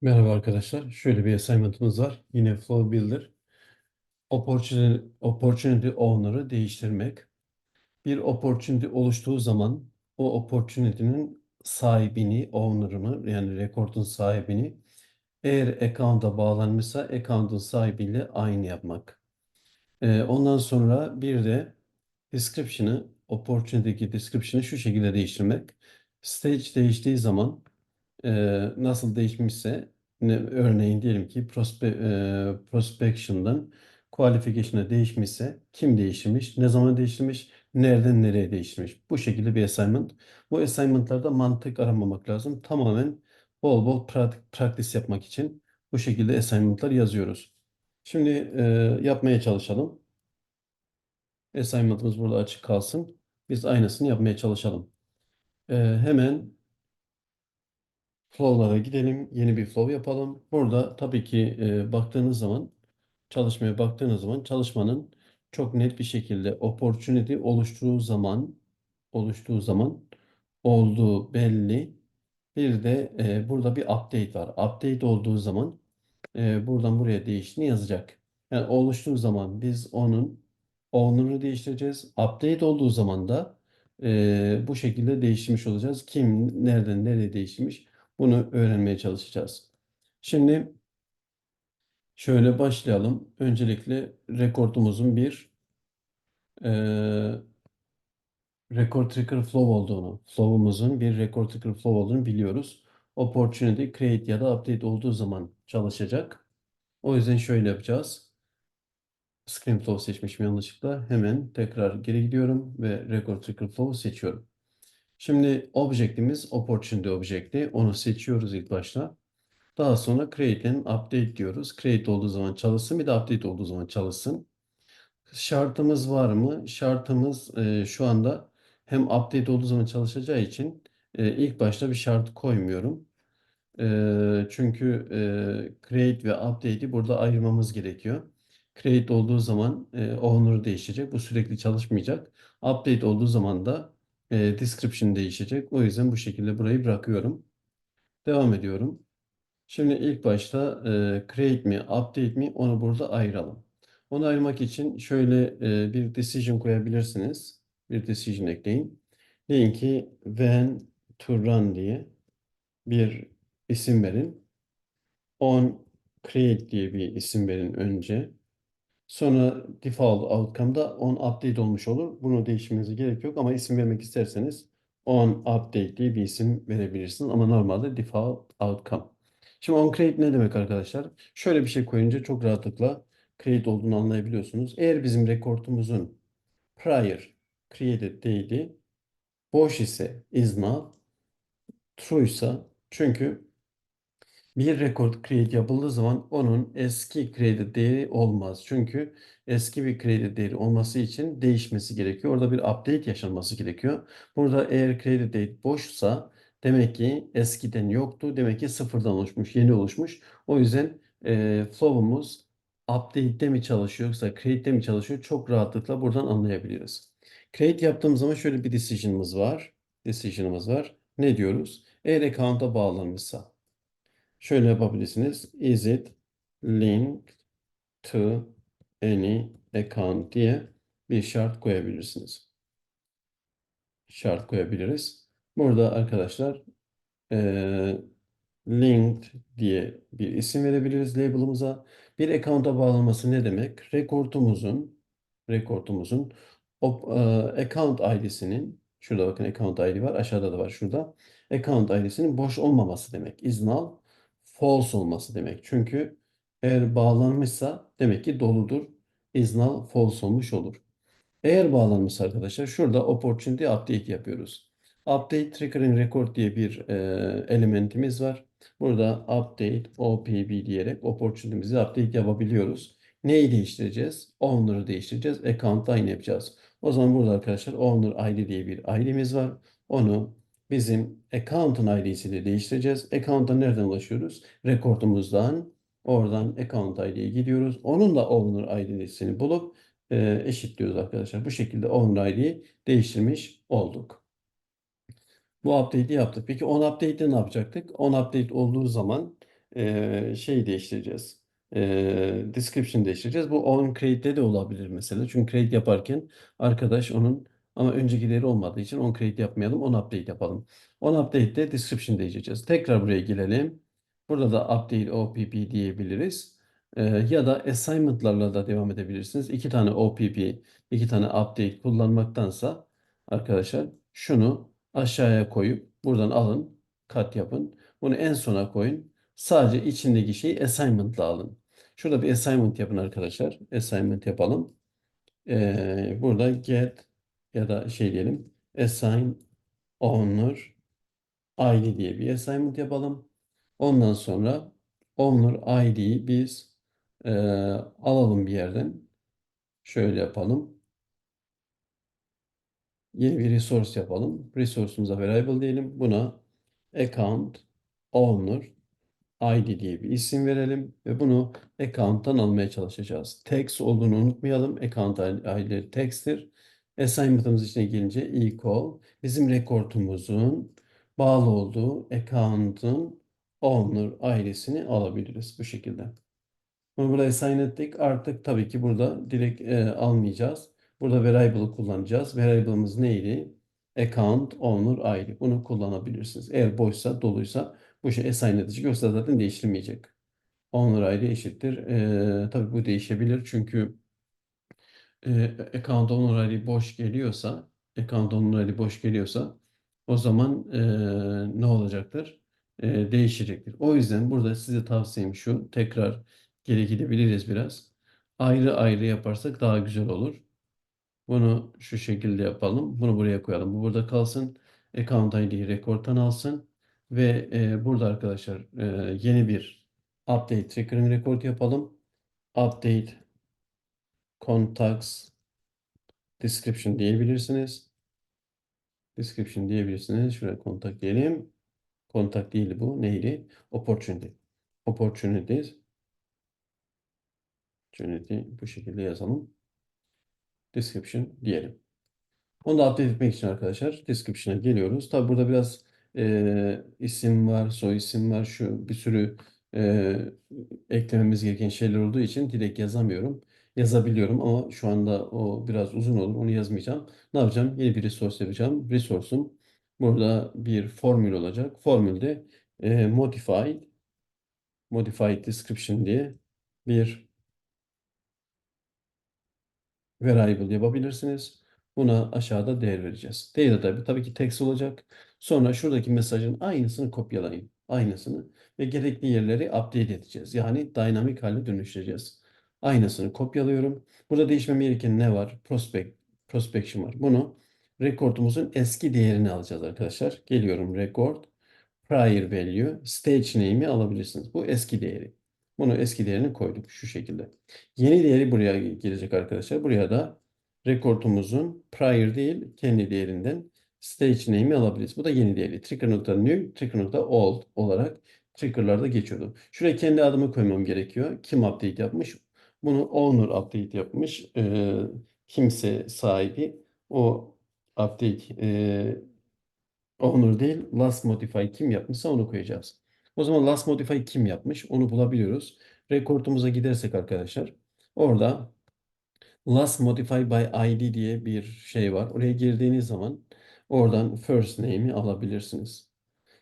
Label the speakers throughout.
Speaker 1: Merhaba arkadaşlar. Şöyle bir assignment'ımız var. Yine Flow Builder. Opportunity, opportunity owner'ı değiştirmek. Bir opportunity oluştuğu zaman o opportunity'nin sahibini, owner'ını yani rekordun sahibini eğer account'a bağlanmışsa account'un sahibiyle aynı yapmak. Ee, ondan sonra bir de description'ı, opportunity'deki description'ı şu şekilde değiştirmek. Stage değiştiği zaman nasıl değişmişse ne, örneğin diyelim ki prospe, e, prospection'dan qualification'a değişmişse kim değiştirmiş, ne zaman değiştirmiş, nereden nereye değiştirmiş. Bu şekilde bir assignment. Bu assignment'larda mantık aramamak lazım. Tamamen bol bol pratik, yapmak için bu şekilde assignment'lar yazıyoruz. Şimdi e, yapmaya çalışalım. Assignment'ımız burada açık kalsın. Biz aynısını yapmaya çalışalım. E, hemen Flow'lara gidelim. Yeni bir flow yapalım. Burada tabii ki e, baktığınız zaman çalışmaya baktığınız zaman çalışmanın çok net bir şekilde opportunity oluştuğu zaman oluştuğu zaman olduğu belli. Bir de e, burada bir update var. Update olduğu zaman e, buradan buraya değiştiğini yazacak. Yani oluştuğu zaman biz onun owner'ı değiştireceğiz. Update olduğu zaman da e, bu şekilde değiştirmiş olacağız. Kim nereden nereye değiştirmiş bunu öğrenmeye çalışacağız. Şimdi şöyle başlayalım. Öncelikle rekordumuzun bir e, record trigger flow olduğunu, flow'umuzun bir record trigger flow olduğunu biliyoruz. Opportunity create ya da update olduğu zaman çalışacak. O yüzden şöyle yapacağız. Screen flow seçmişim yanlışlıkla. Hemen tekrar geri gidiyorum ve record trigger flow seçiyorum. Şimdi objectimiz opportunity objecti. Onu seçiyoruz ilk başta. Daha sonra create and update diyoruz. Create olduğu zaman çalışsın. Bir de update olduğu zaman çalışsın. Şartımız var mı? Şartımız e, şu anda hem update olduğu zaman çalışacağı için e, ilk başta bir şart koymuyorum. E, çünkü e, create ve update'i burada ayırmamız gerekiyor. Create olduğu zaman e, owner değişecek. Bu sürekli çalışmayacak. Update olduğu zaman da e, description değişecek. O yüzden bu şekilde burayı bırakıyorum. Devam ediyorum. Şimdi ilk başta e, create mi, update mi onu burada ayıralım. Onu ayırmak için şöyle e, bir decision koyabilirsiniz. Bir decision ekleyin. Deyin ki when to run diye bir isim verin. On create diye bir isim verin önce. Sonra default outcome'da on update olmuş olur. Bunu değiştirmenize gerek yok ama isim vermek isterseniz on update diye bir isim verebilirsiniz ama normalde default outcome. Şimdi on create ne demek arkadaşlar? Şöyle bir şey koyunca çok rahatlıkla create olduğunu anlayabiliyorsunuz. Eğer bizim rekordumuzun prior created değildi, boş ise is now, true ise çünkü bir rekord create yapıldığı zaman onun eski created değeri olmaz. Çünkü eski bir created değeri olması için değişmesi gerekiyor. Orada bir update yaşanması gerekiyor. Burada eğer created date boşsa demek ki eskiden yoktu. Demek ki sıfırdan oluşmuş, yeni oluşmuş. O yüzden e, flow'umuz update'de mi çalışıyor yoksa create'de mi çalışıyor çok rahatlıkla buradan anlayabiliriz. Create yaptığımız zaman şöyle bir decision'ımız var. Decision'ımız var. Ne diyoruz? Eğer account'a bağlanmışsa Şöyle yapabilirsiniz. Is it linked to any account diye bir şart koyabilirsiniz. Şart koyabiliriz. Burada arkadaşlar eee linked diye bir isim verebiliriz label'ımıza. Bir account'a bağlanması ne demek? Rekordumuzun rekordumuzun o, eee, account ID'sinin şurada bakın account ID var. Aşağıda da var şurada. Account ID'sinin boş olmaması demek. Is null false olması demek. Çünkü eğer bağlanmışsa demek ki doludur. Is null false olmuş olur. Eğer bağlanmışsa arkadaşlar şurada opportunity update yapıyoruz. Update triggering record diye bir e, elementimiz var. Burada update opb diyerek opportunity'mizi update yapabiliyoruz. Neyi değiştireceğiz? Owner'ı değiştireceğiz. Account'ta aynı yapacağız. O zaman burada arkadaşlar owner ID diye bir ID'miz var. Onu bizim account'un ID'siyle değiştireceğiz. Account'a nereden ulaşıyoruz? Rekordumuzdan oradan account ID'ye gidiyoruz. Onun da owner ID'sini bulup e, eşitliyoruz arkadaşlar. Bu şekilde owner ID'yi değiştirmiş olduk. Bu update'i yaptık. Peki on update'de ne yapacaktık? On update olduğu zaman e, şey değiştireceğiz. E, description değiştireceğiz. Bu on create'de de olabilir mesela. Çünkü create yaparken arkadaş onun ama öncekileri olmadığı için on create yapmayalım. On update yapalım. On update'de description değiştireceğiz. Tekrar buraya gelelim. Burada da update OPP diyebiliriz. E, ya da assignment'larla da devam edebilirsiniz. İki tane OPP, iki tane update kullanmaktansa arkadaşlar şunu aşağıya koyup buradan alın, kat yapın. Bunu en sona koyun. Sadece içindeki şeyi assignment'la alın. Şurada bir assignment yapın arkadaşlar. Assignment yapalım. Ee, burada get ya da şey diyelim assign owner ID diye bir assignment yapalım. Ondan sonra owner ID'yi biz e, alalım bir yerden. Şöyle yapalım. Yeni bir resource yapalım. Resource'umuza variable diyelim. Buna account owner ID diye bir isim verelim ve bunu account'tan almaya çalışacağız. Text olduğunu unutmayalım. Account ID text'tir. Assignment'ımız içine gelince equal bizim rekordumuzun bağlı olduğu account'ın owner ID'sini alabiliriz bu şekilde. Bunu burada assign ettik. Artık tabii ki burada direkt e, almayacağız. Burada variable'ı kullanacağız. Variable'ımız neydi? Account owner ID. Bunu kullanabilirsiniz. Eğer boşsa, doluysa bu şey assign edici yoksa zaten değiştirmeyecek. Owner ID eşittir. E, tabii bu değişebilir çünkü e, account ID boş geliyorsa account ID boş geliyorsa o zaman e, ne olacaktır? E, değişecektir. O yüzden burada size tavsiyem şu. Tekrar geri gidebiliriz biraz. Ayrı ayrı yaparsak daha güzel olur. Bunu şu şekilde yapalım. Bunu buraya koyalım. Bu burada kalsın. Account ID'yi rekordan alsın. Ve e, burada arkadaşlar e, yeni bir update tracker'ın rekord yapalım. Update contacts description diyebilirsiniz. Description diyebilirsiniz. Şuraya kontak diyelim. Kontak değil bu. Neydi? Opportunity. Opportunities. Opportunity bu şekilde yazalım. Description diyelim. Onu da update etmek için arkadaşlar description'a geliyoruz. Tabi burada biraz e, isim var, soy isim var, şu bir sürü e, eklememiz gereken şeyler olduğu için direkt yazamıyorum. Yazabiliyorum ama şu anda o biraz uzun olur. Onu yazmayacağım. Ne yapacağım? Yeni bir resource yapacağım. Resource'um burada bir formül olacak. Formülde e, modified modified description diye bir variable yapabilirsiniz. Buna aşağıda değer vereceğiz. Değeri de tabii ki text olacak. Sonra şuradaki mesajın aynısını kopyalayın. Aynısını ve gerekli yerleri update edeceğiz. Yani dynamic hale dönüştüreceğiz. Aynısını kopyalıyorum. Burada değişmem gereken ne var? Prospect, prospection var. Bunu rekordumuzun eski değerini alacağız arkadaşlar. Geliyorum record, prior value, stage name'i alabilirsiniz. Bu eski değeri. Bunu eski değerini koyduk şu şekilde. Yeni değeri buraya gelecek arkadaşlar. Buraya da rekordumuzun prior değil kendi değerinden stage name'i alabiliriz. Bu da yeni değeri. Trigger.new, trigger.old olarak trigger'larda geçiyordu. Şuraya kendi adımı koymam gerekiyor. Kim update yapmış? Bunu owner update yapmış. Ee, kimse sahibi o update e, owner değil last modify kim yapmışsa onu koyacağız. O zaman last modify kim yapmış onu bulabiliyoruz. Rekordumuza gidersek arkadaşlar orada last modify by ID diye bir şey var. Oraya girdiğiniz zaman oradan first name'i alabilirsiniz.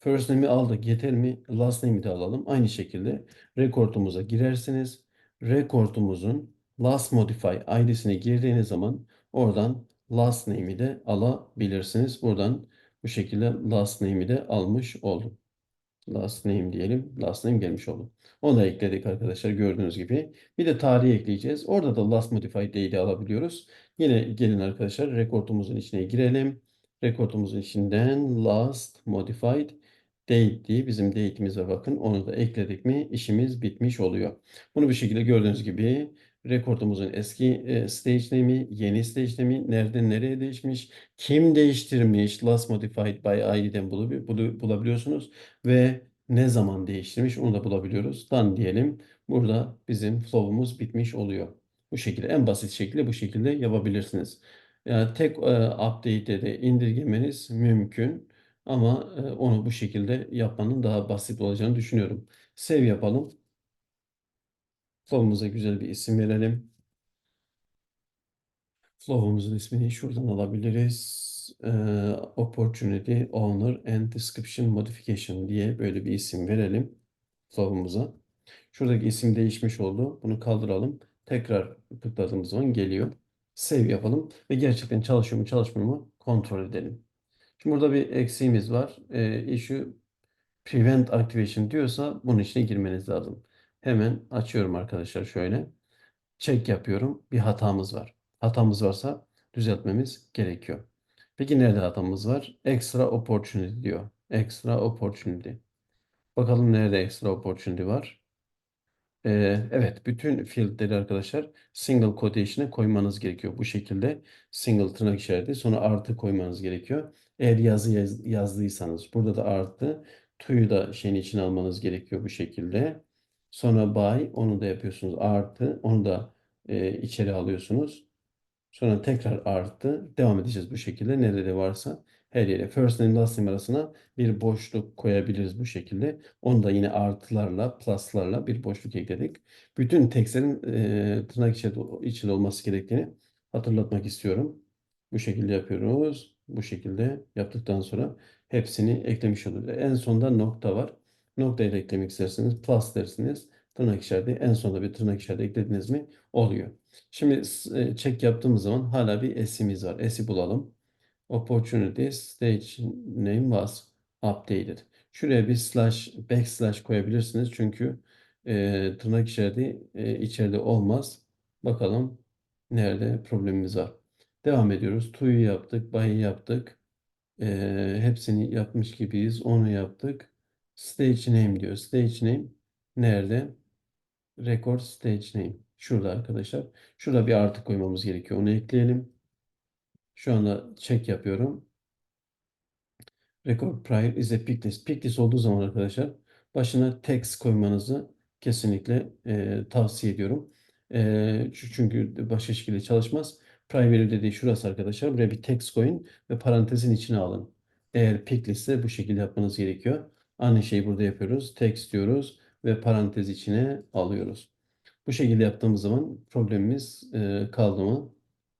Speaker 1: First name'i aldık yeter mi? Last name'i de alalım. Aynı şekilde rekordumuza girersiniz. Rekordumuzun last modify ID'sine girdiğiniz zaman oradan last name'i de alabilirsiniz. Buradan bu şekilde last name'i de almış oldum. Last name diyelim. Last name gelmiş oldu. Onu da ekledik arkadaşlar gördüğünüz gibi. Bir de tarihi ekleyeceğiz. Orada da last modified date'i alabiliyoruz. Yine gelin arkadaşlar rekordumuzun içine girelim. Rekordumuzun içinden last modified date diye bizim date'imiz var. Bakın onu da ekledik mi işimiz bitmiş oluyor. Bunu bir şekilde gördüğünüz gibi rekordumuzun eski e, stage name'i, yeni stage name'i, nereden nereye değişmiş, kim değiştirmiş, last modified by ID'den bulabiliyorsunuz ve ne zaman değiştirmiş onu da bulabiliyoruz. Done diyelim. Burada bizim flow'umuz bitmiş oluyor. Bu şekilde en basit şekilde bu şekilde yapabilirsiniz. Yani tek e, update'e de indirgemeniz mümkün. Ama e, onu bu şekilde yapmanın daha basit olacağını düşünüyorum. Save yapalım. Flow'umuza güzel bir isim verelim. Flow'umuzun ismini şuradan alabiliriz. Ee, Opportunity, Owner and Description Modification diye böyle bir isim verelim flow'umuza. Şuradaki isim değişmiş oldu. Bunu kaldıralım. Tekrar tıkladığımız zaman geliyor. Save yapalım ve gerçekten çalışıyor mu çalışmıyor mu kontrol edelim. Burada bir eksiğimiz var. Ee, issue prevent activation diyorsa bunun içine girmeniz lazım. Hemen açıyorum arkadaşlar şöyle check yapıyorum. Bir hatamız var. Hatamız varsa düzeltmemiz gerekiyor. Peki nerede hatamız var? Extra opportunity diyor. Extra opportunity. Bakalım nerede extra opportunity var? Ee, evet, bütün fieldleri arkadaşlar single quotation'a koymanız gerekiyor. Bu şekilde single tırnak işareti sonra artı koymanız gerekiyor. Eğer yazı yaz- yazdıysanız burada da artı to'yu da şeyin içine almanız gerekiyor bu şekilde. Sonra by onu da yapıyorsunuz artı onu da e, içeri alıyorsunuz. Sonra tekrar arttı. Devam edeceğiz bu şekilde. Nerede varsa her yere. First name last name arasına bir boşluk koyabiliriz bu şekilde. Onu da yine artılarla, pluslarla bir boşluk ekledik. Bütün tekstlerin e, tırnak içinde olması gerektiğini hatırlatmak istiyorum. Bu şekilde yapıyoruz. Bu şekilde yaptıktan sonra hepsini eklemiş oluyoruz. En sonda nokta var. Noktayı da eklemek isterseniz plus dersiniz. Tırnak işareti en sonda bir tırnak işareti eklediniz mi oluyor. Şimdi e, check yaptığımız zaman hala bir S'imiz var. S'i bulalım. Opportunity stage name was updated. Şuraya bir slash backslash koyabilirsiniz. Çünkü e, tırnak işareti e, içeride olmaz. Bakalım nerede problemimiz var. Devam ediyoruz. To'yu yaptık. By'ı yaptık. E, hepsini yapmış gibiyiz. Onu yaptık. Stage name diyor. Stage name nerede? Record stage name. Şurada arkadaşlar. Şurada bir artı koymamız gerekiyor. Onu ekleyelim. Şu anda check yapıyorum. Record prior is a pick list. Pick list olduğu zaman arkadaşlar başına text koymanızı kesinlikle e, tavsiye ediyorum. E, çü- çünkü başka şekilde çalışmaz. Primary dediği şurası arkadaşlar. Buraya bir text koyun ve parantezin içine alın. Eğer pick listse bu şekilde yapmanız gerekiyor. Aynı şeyi burada yapıyoruz. Text diyoruz ve parantez içine alıyoruz. Bu şekilde yaptığımız zaman problemimiz e, kaldı mı?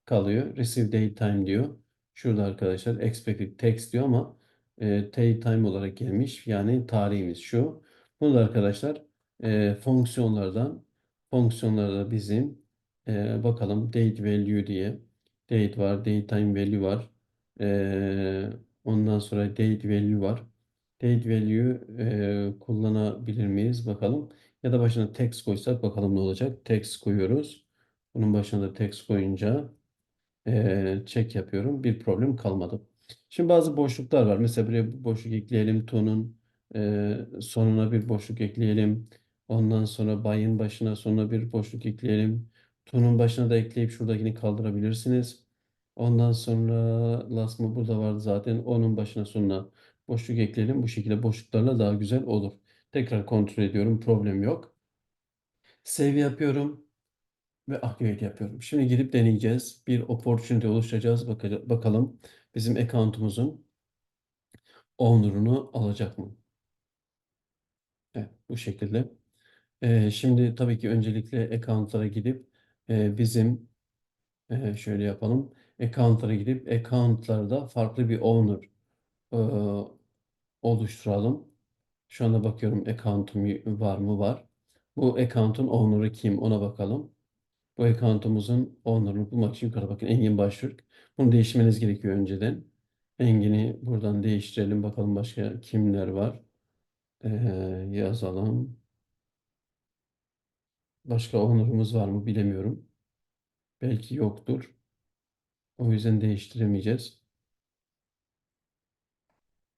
Speaker 1: Kalıyor. Receive date time diyor. Şurada arkadaşlar expected text diyor ama e, date time olarak gelmiş. Yani tarihimiz şu. Bunu da arkadaşlar e, fonksiyonlardan fonksiyonlarda bizim e, bakalım date value diye date var, date time value var. E, ondan sonra date value var. Date value e, kullanabilir miyiz? Bakalım. Ya da başına text koysak bakalım ne olacak. Text koyuyoruz. Bunun başına da text koyunca eee, check yapıyorum. Bir problem kalmadı. Şimdi bazı boşluklar var. Mesela buraya bir boşluk ekleyelim. To'nun eee, sonuna bir boşluk ekleyelim. Ondan sonra by'ın başına sonuna bir boşluk ekleyelim. To'nun başına da ekleyip şuradakini kaldırabilirsiniz. Ondan sonra last mı burada vardı zaten. Onun başına sonuna boşluk ekleyelim. Bu şekilde boşluklarla daha güzel olur. Tekrar kontrol ediyorum. Problem yok. Save yapıyorum ve activate yapıyorum. Şimdi gidip deneyeceğiz. Bir opportunity oluşturacağız. Baka- Bakalım bizim account'umuzun owner'unu alacak mı? Evet, bu şekilde. Ee, şimdi tabii ki öncelikle account'lara gidip e, bizim e, şöyle yapalım. Account'lara gidip account'larda farklı bir owner e, oluşturalım. Şu anda bakıyorum account'um var mı? Var. Bu account'un owner'ı kim? Ona bakalım. Bu account'umuzun owner'ını bulmak için yukarı bakın. Engin Baştürk. Bunu değiştirmeniz gerekiyor önceden. Engin'i buradan değiştirelim. Bakalım başka kimler var. Ee, yazalım. Başka owner'ımız var mı bilemiyorum. Belki yoktur. O yüzden değiştiremeyeceğiz.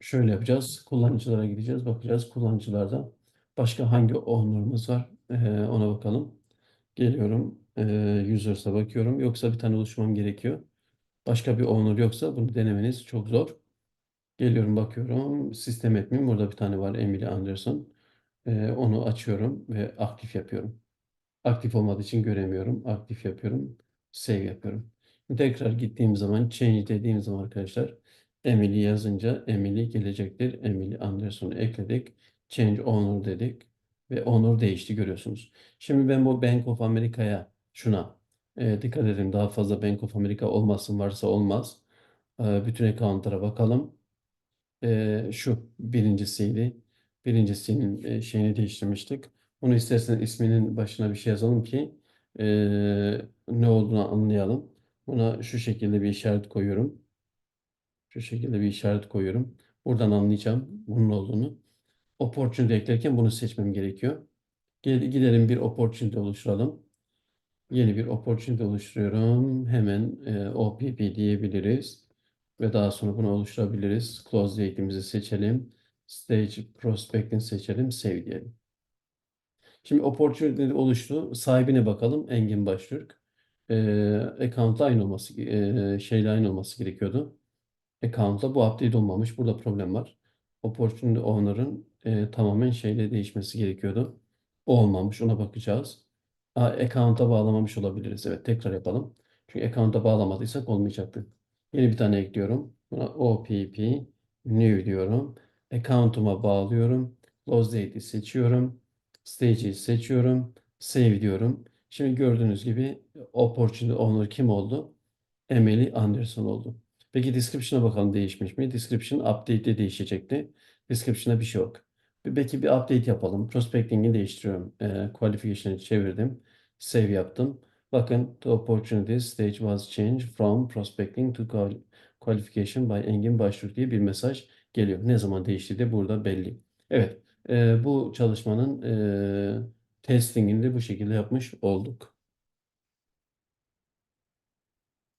Speaker 1: Şöyle yapacağız. Kullanıcılara gideceğiz. Bakacağız kullanıcılarda başka hangi owner'ımız var. Ee, ona bakalım. Geliyorum. Ee, users'a bakıyorum. Yoksa bir tane oluşturmam gerekiyor. Başka bir owner yoksa bunu denemeniz çok zor. Geliyorum bakıyorum. Sistem admin burada bir tane var Emily Anderson. Ee, onu açıyorum ve aktif yapıyorum. Aktif olmadığı için göremiyorum. Aktif yapıyorum. Save yapıyorum. Tekrar gittiğim zaman change dediğim zaman arkadaşlar Emily yazınca Emily gelecektir. Emily Anderson'u ekledik. Change owner dedik. Ve owner değişti görüyorsunuz. Şimdi ben bu Bank of America'ya şuna e, dikkat edin daha fazla Bank of America olmasın varsa olmaz. E, bütün accountlara bakalım. E, şu birincisiydi. Birincisinin e, şeyini değiştirmiştik. Bunu isterseniz isminin başına bir şey yazalım ki e, ne olduğunu anlayalım. Buna şu şekilde bir işaret koyuyorum. Şu şekilde bir işaret koyuyorum. Buradan anlayacağım bunun olduğunu. Opportunity eklerken bunu seçmem gerekiyor. Gidelim bir opportunity oluşturalım. Yeni bir opportunity oluşturuyorum. Hemen e, OPP diyebiliriz. Ve daha sonra bunu oluşturabiliriz. Close date'imizi seçelim. Stage Prospecting seçelim. Save diyelim. Şimdi opportunity oluştu. Sahibine bakalım. Engin Baştürk. E, account'la aynı olması, e, şeyle aynı olması gerekiyordu account'la bu update olmamış. Burada problem var. Opportunity owner'ın e, tamamen şeyle değişmesi gerekiyordu. O olmamış. Ona bakacağız. Account'a bağlamamış olabiliriz. Evet tekrar yapalım. Çünkü account'a bağlamadıysak olmayacaktı. Yeni bir tane ekliyorum. Buna OPP new diyorum. Account'uma bağlıyorum. Close date'i seçiyorum. Stage'i seçiyorum. Save diyorum. Şimdi gördüğünüz gibi opportunity owner kim oldu? Emily Anderson oldu. Peki description'a bakalım değişmiş mi? Description update'de değişecekti. Description'da bir şey yok. Belki bir update yapalım. Prospecting'i değiştiriyorum. Ee, qualification'ı çevirdim. Save yaptım. Bakın the opportunity stage was changed from prospecting to qual- qualification by Engin Başvur diye bir mesaj geliyor. Ne zaman değiştiği de burada belli. Evet, bu çalışmanın testingini de bu şekilde yapmış olduk.